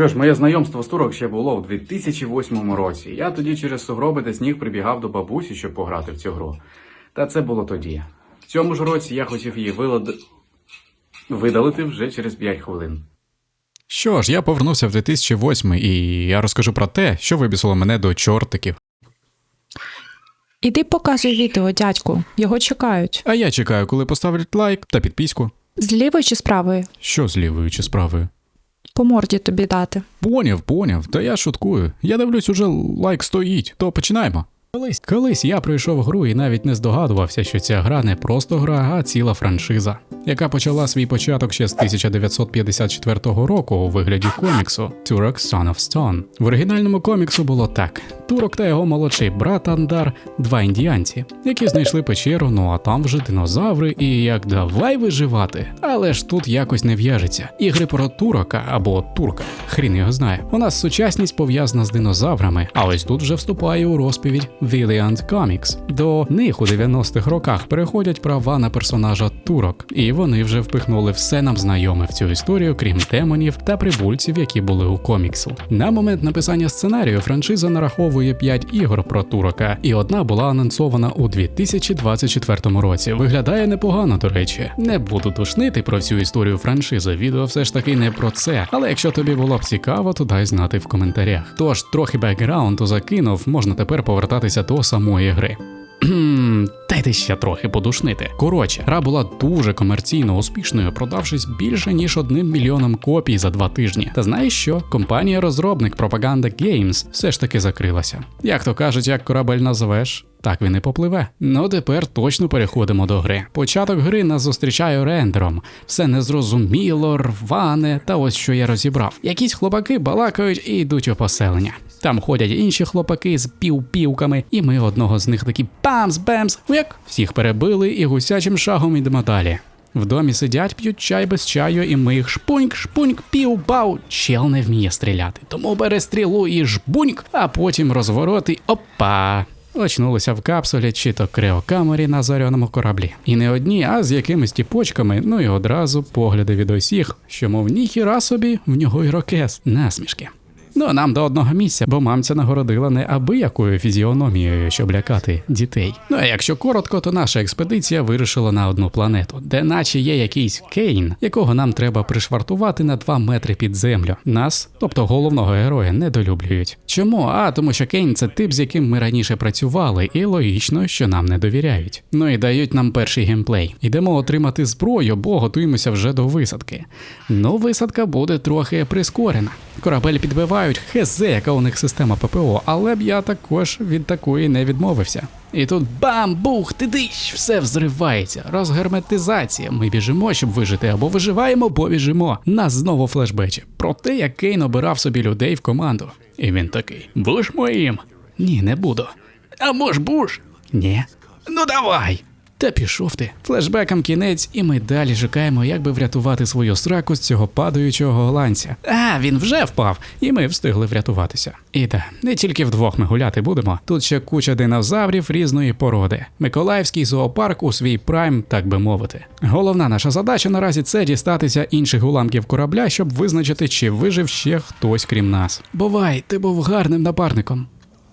Що ж, моє знайомство з турок ще було в 2008 році. Я тоді через сугроби та сніг прибігав до бабусі, щоб пограти в цю гру. Та це було тоді. В цьому ж році я хотів її вилад... видалити вже через 5 хвилин. Що ж, я повернувся в 2008 і я розкажу про те, що вибісило мене до чортиків. Іди показуй відео, дядьку. Його чекають. А я чекаю, коли поставлять лайк та підписку. З лівої чи з правої? Що з лівою чи з правою? По морді тобі дати. Поняв, поняв, та я шуткую. Я дивлюсь, уже лайк стоїть, то починаємо. Колись, колись я пройшов гру і навіть не здогадувався, що ця гра не просто гра, а ціла франшиза, яка почала свій початок ще з 1954 року у вигляді коміксу Turok Son of Stone. В оригінальному коміксу було так: Турок та його молодший брат Андар, два індіанці, які знайшли печеру, ну а там вже динозаври, і як давай виживати. Але ж тут якось не в'яжеться. Ігри про турока або турка, хрін його знає. У нас сучасність пов'язана з динозаврами, а ось тут вже вступає у розповідь Valiant Comics. До них у 90-х роках переходять права на персонажа турок, і вони вже впихнули все нам знайоме в цю історію, крім демонів та прибульців, які були у коміксу. На момент написання сценарію франшиза нараховує 5 ігор про турока, і одна була анонсована у 2024 році. Виглядає непогано, до речі. Не буду душнити про всю історію франшизи. Відео все ж таки не про це. Але якщо тобі було б цікаво, то дай знати в коментарях. Тож трохи бекграунду закинув, можна тепер повертатися до самої гри. Дайте ще трохи подушнити. Коротше, гра була дуже комерційно успішною, продавшись більше ніж одним мільйоном копій за два тижні. Та знаєш що? Компанія-розробник Propaganda Games все ж таки закрилася. Як то кажуть, як корабель назвеш, так він і попливе. Ну тепер точно переходимо до гри. Початок гри нас зустрічає рендером. Все незрозуміло, рване, та ось що я розібрав. Якісь хлопаки балакають і йдуть у поселення. Там ходять інші хлопаки з півпівками, і ми одного з них такі бамс-бемс, як всіх перебили і гусячим шагом йдемо далі. В домі сидять, п'ють чай без чаю, і ми їх шпуньк, шпуньк, пів-бау. Чел не вміє стріляти. Тому бере стрілу і жбуньк, а потім розворот опа. Очнулися в капсулі чи то криокамері на зоряному кораблі. І не одні, а з якимись тіпочками, ну і одразу погляди від усіх, що мов ніхіра собі, в нього ірокез, насмішки. Ну, нам до одного місця, бо мамця нагородила не аби якою фізіономією, щоб лякати дітей. Ну а якщо коротко, то наша експедиція вирушила на одну планету, де наче є якийсь Кейн, якого нам треба пришвартувати на 2 метри під землю. Нас, тобто головного героя, недолюблюють. Чому? А тому, що Кейн це тип, з яким ми раніше працювали, і логічно, що нам не довіряють. Ну і дають нам перший геймплей. Йдемо отримати зброю, бо готуємося вже до висадки. Ну, висадка буде трохи прискорена. Корабель підбивають, хезе, яка у них система ППО, але б я також від такої не відмовився. І тут бам, бух, тидищ, все взривається, розгерметизація. Ми біжимо, щоб вижити, або виживаємо, бо біжимо. Нас знову флешбечі. Про те, як Кейн обирав собі людей в команду. І він такий: Будеш моїм? Ні, не буду. А мож буш? Ні. Ну давай. Та пішов ти. Флешбекам кінець, і ми далі шукаємо, як би врятувати свою сраку з цього падаючого голландця. А, він вже впав, і ми встигли врятуватися. І да, не тільки вдвох ми гуляти будемо. Тут ще куча динозаврів різної породи. Миколаївський зоопарк у свій прайм, так би мовити. Головна наша задача наразі це дістатися інших уламків корабля, щоб визначити, чи вижив ще хтось крім нас. Бувай, ти був гарним напарником.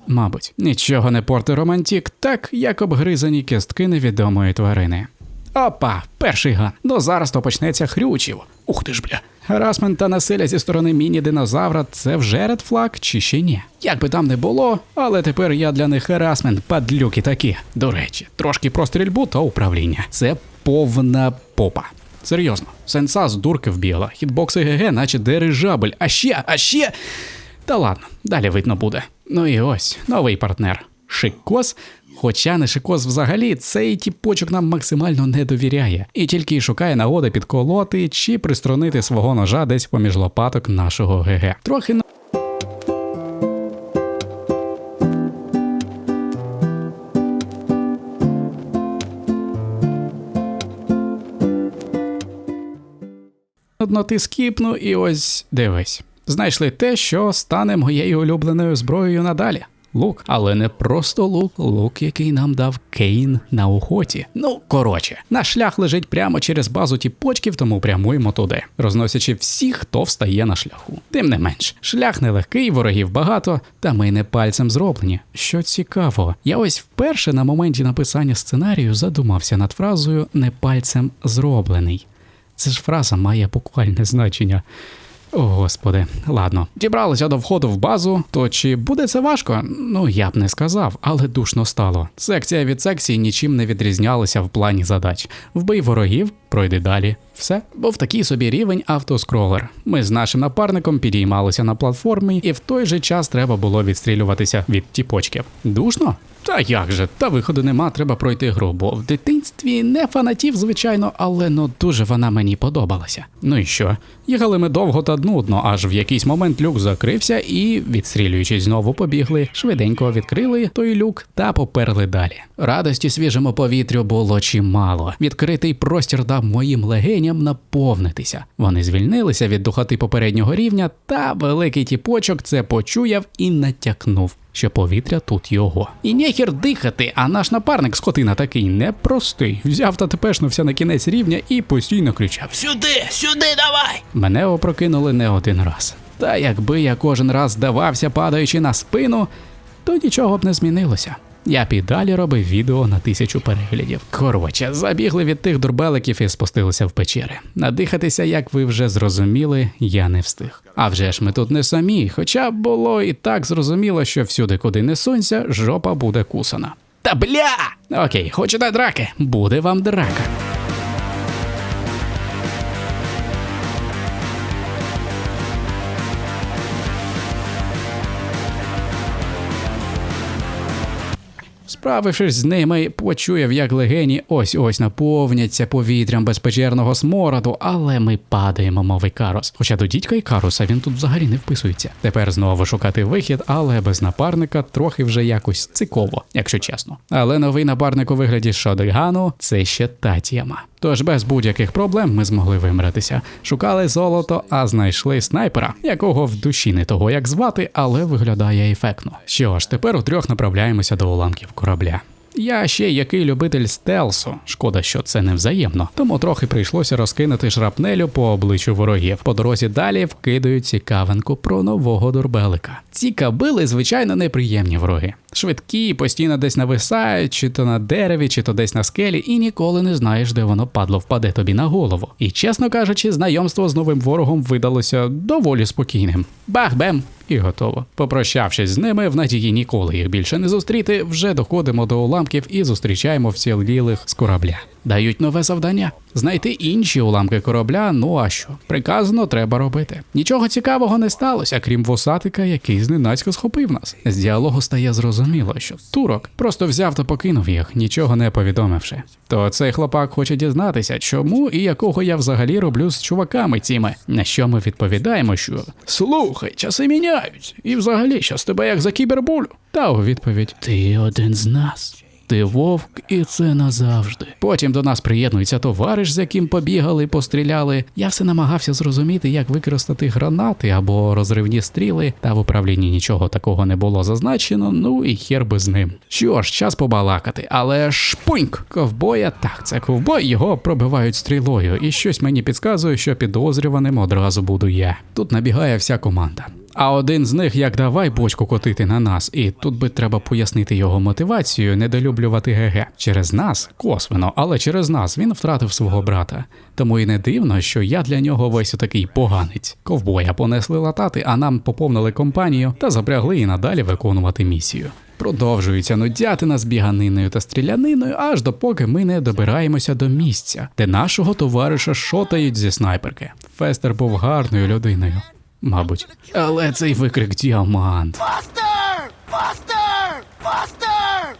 Мабуть, нічого не порти романтік, так як обгризані кістки невідомої тварини. Опа, перший ган. Ну зараз то почнеться хрючів. Ух ти ж бля. Харасмент та насилля зі сторони міні-динозавра це вже редфлаг чи ще ні? Як би там не було, але тепер я для них харасмент, падлюки такі. До речі, трошки про стрільбу та управління. Це повна попа. Серйозно, сенса з дурки вбігла, хітбокси ГГ, наче дирижабель. А ще, а ще. Та ладно, далі видно буде. Ну і ось новий партнер. Шикос. Хоча не шикос взагалі, цей тіпочок нам максимально не довіряє і тільки й шукає нагоди підколоти чи пристронити свого ножа десь поміж лопаток нашого ГГ. Трохи на- Одноти скіпну і ось дивись. Знайшли те, що стане моєю улюбленою зброєю надалі. Лук, але не просто лук, лук, який нам дав Кейн на охоті. Ну, коротше, наш шлях лежить прямо через базу тіпочків, тому прямуємо туди, розносячи всіх, хто встає на шляху. Тим не менш, шлях нелегкий, ворогів багато, та ми не пальцем зроблені. Що цікаво, я ось вперше на моменті написання сценарію задумався над фразою не пальцем зроблений. Це ж фраза має буквальне значення. О, господи, ладно. Дібралися до входу в базу, то чи буде це важко? Ну я б не сказав, але душно стало. Секція від секції нічим не відрізнялася в плані задач. Вбий ворогів, пройди далі. Все. Був такий собі рівень автоскролер. Ми з нашим напарником підіймалися на платформі, і в той же час треба було відстрілюватися від тіпочків. Душно? Та як же, та виходу нема, треба пройти гру, бо в дитинстві не фанатів, звичайно, але ну дуже вона мені подобалася. Ну і що? Їхали ми довго та нудно, аж в якийсь момент люк закрився і, відстрілюючись знову, побігли, швиденько відкрили той люк та поперли далі. Радості свіжому повітрю було чимало. Відкритий простір дав моїм легеням наповнитися. Вони звільнилися від духоти попереднього рівня, та великий тіпочок це почуяв і натякнув що повітря тут його. І нехер дихати, а наш напарник скотина такий непростий. Взяв та тепешнувся на кінець рівня і постійно кричав: Сюди, сюди давай! Мене опрокинули не один раз. Та якби я кожен раз здавався, падаючи на спину, то нічого б не змінилося. Я піддалі робив відео на тисячу переглядів. Коротше, забігли від тих дурбеликів і спустилися в печери. Надихатися, як ви вже зрозуміли, я не встиг. А вже ж ми тут не самі, хоча було і так зрозуміло, що всюди, куди не сунься, жопа буде кусана. Та бля! Окей, хочете драки? Буде вам драка. Справившись з ними, почуяв, як легені ось ось наповняться повітрям безпечерного смороду, але ми падаємо, мов карос. Хоча до дідька Ікаруса він тут взагалі не вписується. Тепер знову шукати вихід, але без напарника трохи вже якось циково, якщо чесно. Але новий напарник у вигляді Шодигану це ще та тема. Тож без будь-яких проблем ми змогли вимратися. Шукали золото, а знайшли снайпера, якого в душі не того як звати, але виглядає ефектно. Що ж, тепер утрьох направляємося до уламків корабля. Я ще який любитель стелсу. Шкода, що це не взаємно. Тому трохи прийшлося розкинути шрапнелю по обличчю ворогів. По дорозі далі вкидаю цікавинку про нового дурбелика. Ці кабили, звичайно, неприємні вороги. Швидкі, постійно десь нависають, чи то на дереві, чи то десь на скелі, і ніколи не знаєш, де воно падло впаде тобі на голову. І чесно кажучи, знайомство з новим ворогом видалося доволі спокійним. Бах-бем! І готово. Попрощавшись з ними, в надії ніколи їх більше не зустріти, вже доходимо до уламків і зустрічаємо вцілілих з корабля. Дають нове завдання знайти інші уламки корабля. Ну а що? Приказано треба робити. Нічого цікавого не сталося, крім восатика, який зненацька схопив нас. З діалогу стає зрозуміло, що турок просто взяв та покинув їх, нічого не повідомивши. То цей хлопак хоче дізнатися, чому і якого я взагалі роблю з чуваками цими. На що ми відповідаємо, що слухай, часи міняють, і взагалі з тебе як за кібербулю. Та у відповідь: Ти один з нас. Ти вовк, і це назавжди. Потім до нас приєднується товариш, з яким побігали, постріляли. Я все намагався зрозуміти, як використати гранати або розривні стріли, та в управлінні нічого такого не було зазначено. Ну і хер би з ним. Що ж, час побалакати, але шпуньк! Ковбоя, так, це ковбой, його пробивають стрілою, і щось мені підказує, що підозрюваним одразу буду я. Тут набігає вся команда. А один з них як давай бочку котити на нас, і тут би треба пояснити його мотивацію недолюблювати ГГ. Через нас, косвено, але через нас він втратив свого брата. Тому і не дивно, що я для нього весь отакий поганець. Ковбоя понесли латати, а нам поповнили компанію та запрягли і надалі виконувати місію. Продовжується нудятина з біганиною та стріляниною, аж допоки ми не добираємося до місця, де нашого товариша шотають зі снайперки. Фестер був гарною людиною. Мабуть, але цей викрик діамант. Фастер! Фастер! Фастер!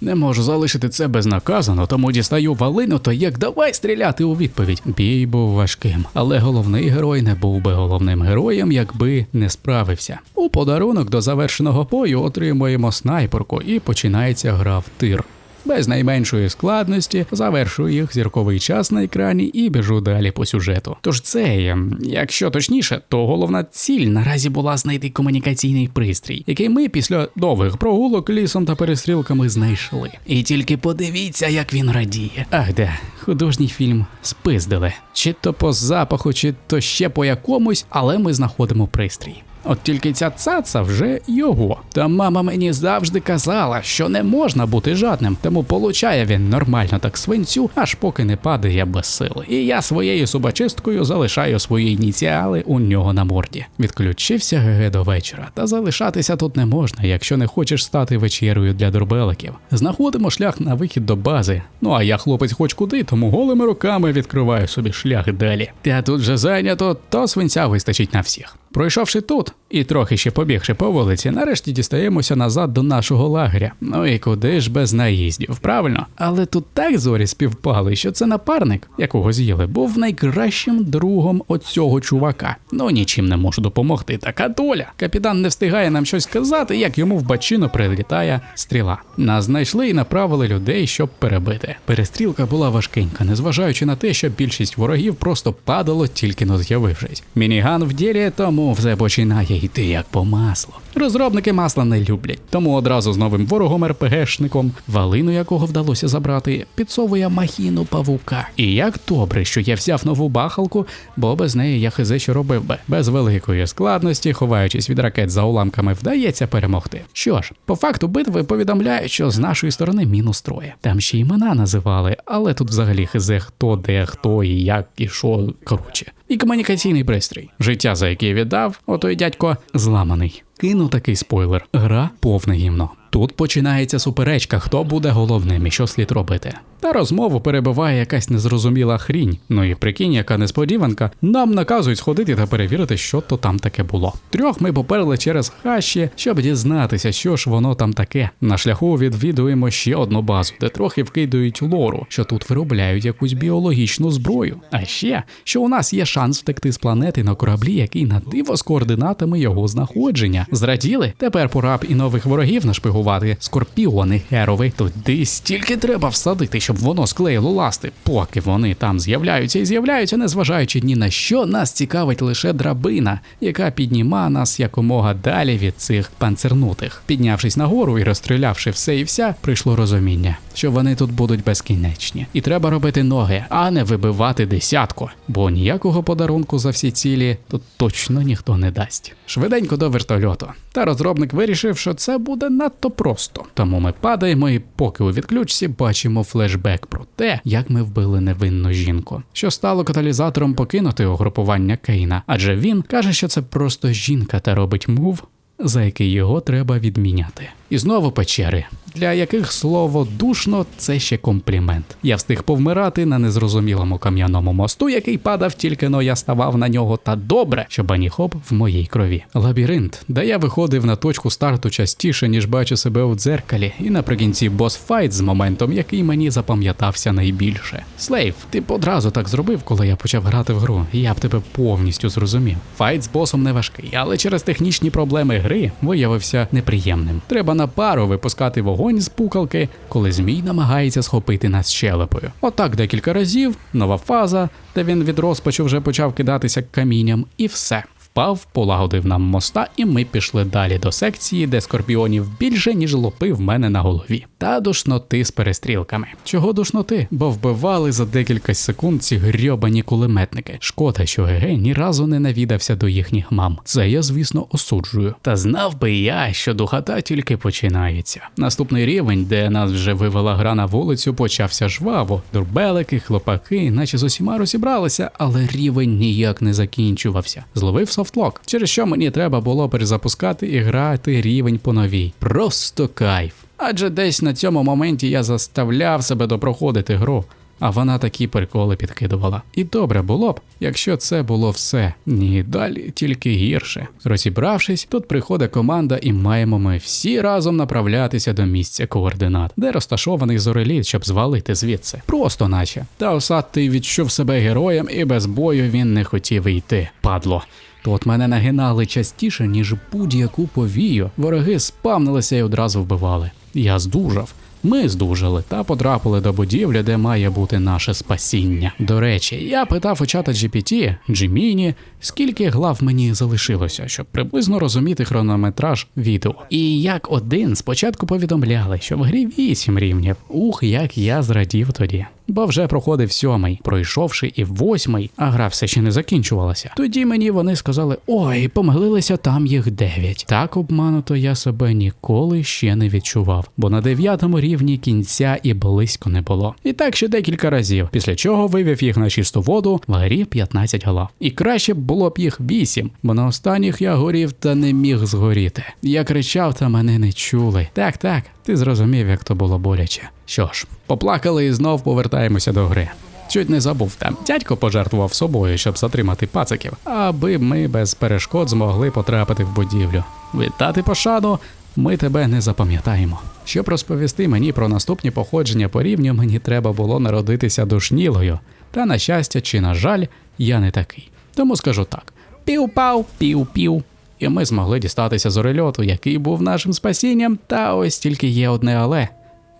Не можу залишити це безнаказано, тому дістаю валину, то як давай стріляти у відповідь. Бій був важким, але головний герой не був би головним героєм, якби не справився. У подарунок до завершеного бою отримуємо снайперку і починається гра в тир. Без найменшої складності, завершую їх зірковий час на екрані і біжу далі по сюжету. Тож це, ем, якщо точніше, то головна ціль наразі була знайти комунікаційний пристрій, який ми після довгих прогулок лісом та перестрілками знайшли. І тільки подивіться, як він радіє. Ах, де художній фільм спиздили. Чи то по запаху, чи то ще по якомусь, але ми знаходимо пристрій. От тільки ця цаца вже його. Та мама мені завжди казала, що не можна бути жадним, тому получає він нормально так свинцю, аж поки не падає без сили. І я своєю зубочисткою залишаю свої ініціали у нього на морді. Відключився ГГ до вечора, та залишатися тут не можна, якщо не хочеш стати вечерою для дурбеликів. Знаходимо шлях на вихід до бази. Ну а я хлопець хоч куди, тому голими руками відкриваю собі шлях далі. Та тут же зайнято, то свинця вистачить на всіх. Пройшовши тут і трохи ще побігши по вулиці, нарешті дістаємося назад до нашого лагеря. Ну і куди ж без наїздів, правильно? Але тут так зорі співпали, що це напарник, якого з'їли, був найкращим другом оцього чувака. Ну нічим не можу допомогти. Така доля. Капітан не встигає нам щось сказати, як йому в бачину прилітає стріла. Нас знайшли і направили людей, щоб перебити. Перестрілка була важкенька, незважаючи на те, що більшість ворогів просто падало тільки но з'явившись. Мініган в ділі, тому все починає йти як по маслу. Розробники масла не люблять, тому одразу з новим ворогом РПГшником, валину якого вдалося забрати, підсовує махіну павука. І як добре, що я взяв нову бахалку, бо без неї я хизе що робив би. Без великої складності, ховаючись від ракет за уламками, вдається перемогти. Що ж, по факту битви повідомляють, що з нашої сторони мінус троє. Там ще імена називали, але тут взагалі хизе хто, де, хто і як, і що коротше. І комунікаційний пристрій. Життя, за яке віддав, отой дядько зламаний. Кину такий спойлер: гра повне гімно. Тут починається суперечка, хто буде головним і що слід робити. Та розмову перебиває якась незрозуміла хрінь. Ну і прикинь, яка несподіванка, нам наказують сходити та перевірити, що то там таке було. Трьох ми поперли через хащі, щоб дізнатися, що ж воно там таке. На шляху відвідуємо ще одну базу, де трохи вкидують лору, що тут виробляють якусь біологічну зброю. А ще що у нас є шанс втекти з планети на кораблі, який на диво з координатами його знаходження. Зраділи? Тепер пора б і нових ворогів нашпигувати. Скорпіони, герови. Туди стільки треба всадити, щоб воно склеїло ласти. Поки вони там з'являються і з'являються, незважаючи ні на що, нас цікавить лише драбина, яка підніма нас якомога далі від цих панцернутих. Піднявшись нагору і розстрілявши все і вся, прийшло розуміння, що вони тут будуть безкінечні. І треба робити ноги, а не вибивати десятку, бо ніякого подарунку за всі цілі тут точно ніхто не дасть. Швиденько до вертольоту. Та розробник вирішив, що це буде надто просто. Тому ми падаємо і поки у відключці бачимо флешбек про те, як ми вбили невинну жінку, що стало каталізатором покинути угрупування Кейна, адже він каже, що це просто жінка та робить мув, за який його треба відміняти. І знову печери, для яких слово душно це ще комплімент. Я встиг повмирати на незрозумілому кам'яному мосту, який падав тільки но я ставав на нього, та добре, що баніхоп в моїй крові. Лабіринт, де я виходив на точку старту частіше, ніж бачу себе у дзеркалі, і наприкінці босфайт з моментом, який мені запам'ятався найбільше. Слейв, ти б одразу так зробив, коли я почав грати в гру, я б тебе повністю зрозумів. Файт з босом не важкий, але через технічні проблеми гри виявився неприємним. Треба на пару випускати вогонь з пукалки, коли змій намагається схопити нас щелепою. Отак декілька разів, нова фаза, де він від розпачу вже почав кидатися камінням, і все. Впав, полагодив нам моста, і ми пішли далі до секції, де скорпіонів більше, ніж лопи в мене на голові. Та душноти з перестрілками. Чого душноти? Бо вбивали за декілька секунд ці грьобані кулеметники. Шкода, що ГГ ні разу не навідався до їхніх мам. Це я, звісно, осуджую. Та знав би я, що духота тільки починається. Наступний рівень, де нас вже вивела гра на вулицю, почався жваво. Дурбелики, хлопаки, наче з усіма розібралися, але рівень ніяк не закінчувався. Зловив софтлок, через що мені треба було перезапускати і грати рівень по новій. Просто кайф. Адже десь на цьому моменті я заставляв себе допроходити гру. А вона такі приколи підкидувала. І добре було б, якщо це було все. Ні, далі тільки гірше. Розібравшись, тут приходить команда, і маємо ми всі разом направлятися до місця координат, де розташований зореліт, щоб звалити звідси. Просто наче. Та осадтий відчув себе героєм, і без бою він не хотів йти. Падло. Тут мене нагинали частіше, ніж будь-яку повію. Вороги спавнилися і одразу вбивали. Я здужав. Ми здужали та потрапили до будівлі, де має бути наше спасіння. До речі, я питав у чата GPT, Джиміні, скільки глав мені залишилося, щоб приблизно розуміти хронометраж відео. І як один спочатку повідомляли, що в грі 8 рівнів. Ух, як я зрадів тоді. Бо вже проходив сьомий, пройшовши і восьмий, а гра все ще не закінчувалася. Тоді мені вони сказали: ой, помилилися, там їх дев'ять. Так обмануто я себе ніколи ще не відчував, бо на дев'ятому рівні кінця і близько не було. І так ще декілька разів, після чого вивів їх на чисту воду в грі 15 глав. І краще було б їх 8, бо на останніх я горів та не міг згоріти. Я кричав, та мене не чули. Так, так, ти зрозумів, як то було боляче. Що ж, поплакали і знов повертаємося до гри. Чуть не забув там. Дядько пожертвував собою, щоб затримати пациків, аби ми без перешкод змогли потрапити в будівлю. Вітати пошану, ми тебе не запам'ятаємо. Щоб розповісти мені про наступні походження по рівню, мені треба було народитися душнілою. Та на щастя чи на жаль, я не такий. Тому скажу так: пів-пав, пів-пів. І ми змогли дістатися з орельоту, який був нашим спасінням, та ось тільки є одне але.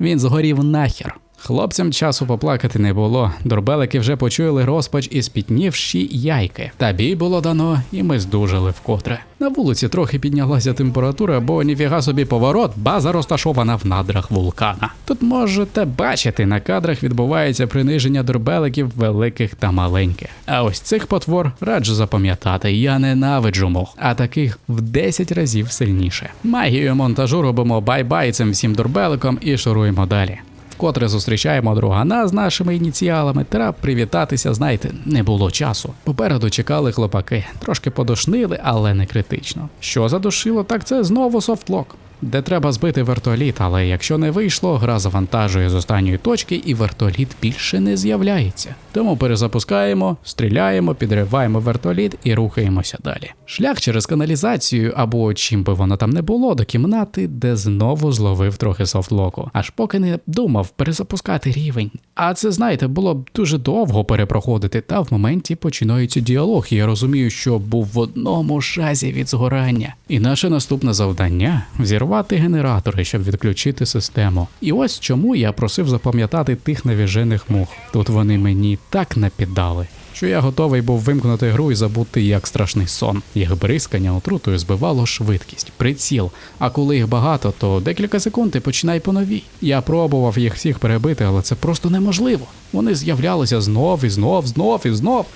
Він згорів нахер. Хлопцям часу поплакати не було. Дурбелики вже почули розпач і спітнівші яйки. Та бій було дано, і ми здужали вкотре. На вулиці трохи піднялася температура, бо ніфіга собі поворот, база розташована в надрах вулкана. Тут можете бачити, на кадрах відбувається приниження дурбеликів великих та маленьких. А ось цих потвор раджу запам'ятати, я ненавиджу мох, а таких в 10 разів сильніше. Магією монтажу робимо бай-бай цим всім дурбеликом і шуруємо далі. Вкотре зустрічаємо другана з нашими ініціалами. Треба привітатися, знаєте, не було часу. Попереду чекали хлопаки, трошки подушнили, але не критично. Що задушило, так це знову софтлок. Де треба збити вертоліт, але якщо не вийшло, гра завантажує з останньої точки і вертоліт більше не з'являється. Тому перезапускаємо, стріляємо, підриваємо вертоліт і рухаємося далі. Шлях через каналізацію або чим би воно там не було, до кімнати, де знову зловив трохи софтлоку, аж поки не думав перезапускати рівень. А це знаєте, було б дуже довго перепроходити, та в моменті починається діалог. Я розумію, що був в одному шазі від згорання. І наше наступне завдання взірвати генератори, щоб відключити систему. І ось чому я просив запам'ятати тих навіжених мух. Тут вони мені так напідали. Що я готовий був вимкнути гру і забути як страшний сон. Їх бризкання отрутою збивало швидкість, приціл. А коли їх багато, то декілька секунд і починай по новій. Я пробував їх всіх перебити, але це просто неможливо. Вони з'являлися знов і знов, знов і знов.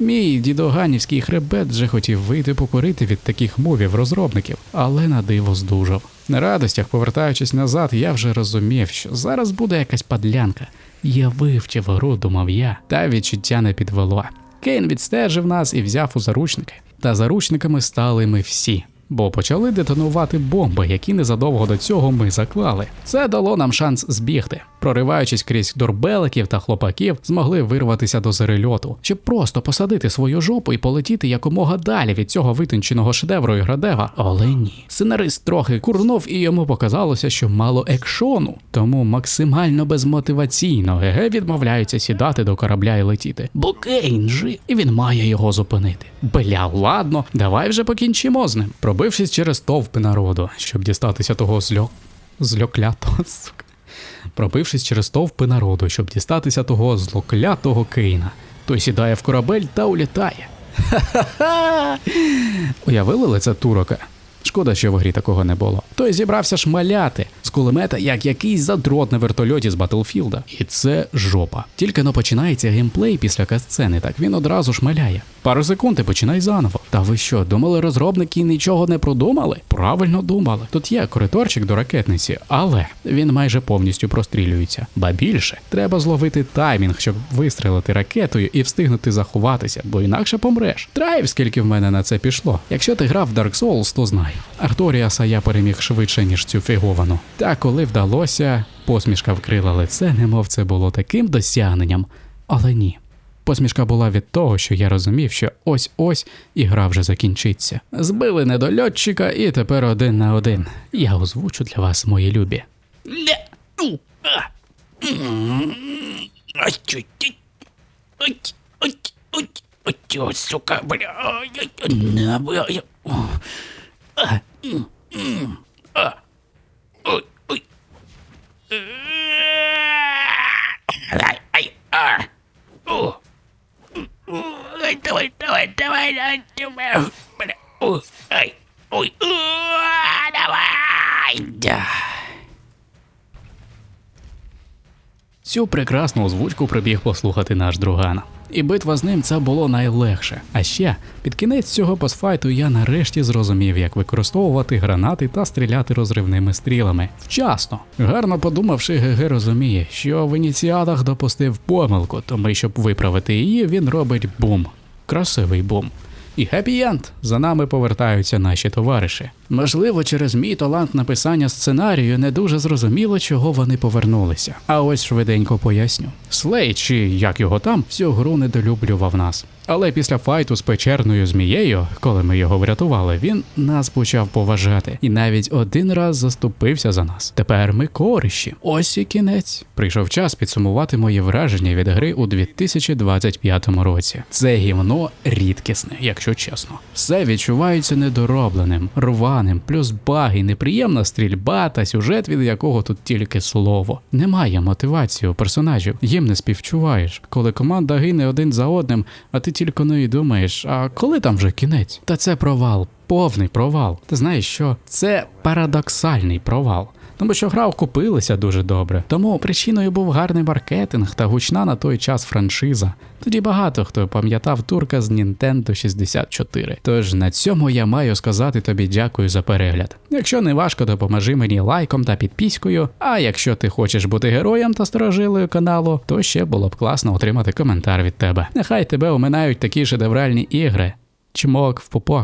Мій дідоганівський хребет вже хотів вийти покорити від таких мовів розробників, але на диво здужав. На радостях, повертаючись назад, я вже розумів, що зараз буде якась падлянка. Я вивчив гру, думав я, та відчуття не підвело. Кейн відстежив нас і взяв у заручники. Та заручниками стали ми всі. Бо почали детонувати бомби, які незадовго до цього ми заклали. Це дало нам шанс збігти. Прориваючись крізь дорбеликів та хлопаків, змогли вирватися до зерельоту, щоб просто посадити свою жопу і полетіти якомога далі від цього витонченого шедевру Іградева. Але ні. Сценарист трохи курнув, і йому показалося, що мало екшону, тому максимально безмотиваційно ГГ відмовляються сідати до корабля і летіти. Бо Кейн жив, і він має його зупинити. Бля, ладно, давай вже покінчимо з ним. Пробившись через товпи народу, щоб дістатися того зльок. зльоклятого, сука. Пробившись через товпи народу, щоб дістатися того злоклятого Кейна, той сідає в корабель та улітає. Ха-ха-ха! Уявили лице турока? Шкода, що в грі такого не було. Той зібрався шмаляти з кулемета, як якийсь задрот на вертольоті з Батлфілда. І це жопа. Тільки но починається геймплей після касцени, так він одразу шмаляє. Пару секунд і починай заново. Та ви що, думали, розробники нічого не продумали? Правильно думали. Тут є коридорчик до ракетниці, але він майже повністю прострілюється. Ба більше, треба зловити таймінг, щоб вистрелити ракетою і встигнути заховатися, бо інакше помреш. Драйв, скільки в мене на це пішло. Якщо ти грав в Dark Souls, то знай. Арторіаса я переміг швидше, ніж цю фіговану. Та коли вдалося, посмішка вкрила лице, немов це було таким досягненням. Але ні. Посмішка була від того, що я розумів, що ось-ось і гра вже закінчиться. Збили недольотчика, і тепер один на один. Я озвучу для вас, мої любі. Сука, бля. Ой. ой, На, бля. я- О. А. М. М. А. Ой. Ой. Е. Бля, тебе. Бля, о, ай, ой, о, давай, да. Цю прекрасну озвучку прибіг послухати наш друган. І битва з ним це було найлегше. А ще під кінець цього босфайту я нарешті зрозумів, як використовувати гранати та стріляти розривними стрілами. Вчасно. Гарно подумавши, ГГ розуміє, що в ініціатах допустив помилку, тому щоб виправити її, він робить бум. Красивий бум. І хеппі-енд! За нами повертаються наші товариші. Можливо, через мій талант написання сценарію не дуже зрозуміло, чого вони повернулися. А ось швиденько поясню. Слей, чи як його там, всю гру недолюблював нас. Але після файту з печерною змією, коли ми його врятували, він нас почав поважати і навіть один раз заступився за нас. Тепер ми кориші. Ось і кінець. Прийшов час підсумувати мої враження від гри у 2025 році. Це гівно рідкісне, якщо чесно. Все відчувається недоробленим, рваним, плюс баги, неприємна стрільба та сюжет, від якого тут тільки слово. Немає мотивації у персонажів, їм не співчуваєш. Коли команда гине один за одним, а ти тільки ну і думаєш, а коли там вже кінець? Та це провал, повний провал. Ти знаєш що? Це парадоксальний провал. Тому що гра окупилася дуже добре. Тому причиною був гарний маркетинг та гучна на той час франшиза. Тоді багато хто пам'ятав турка з Nintendo 64. Тож на цьому я маю сказати тобі дякую за перегляд. Якщо не важко, допоможи мені лайком та підпискою. А якщо ти хочеш бути героєм та сторожилою каналу, то ще було б класно отримати коментар від тебе. Нехай тебе оминають такі шедевральні ігри. Чмок в пупок.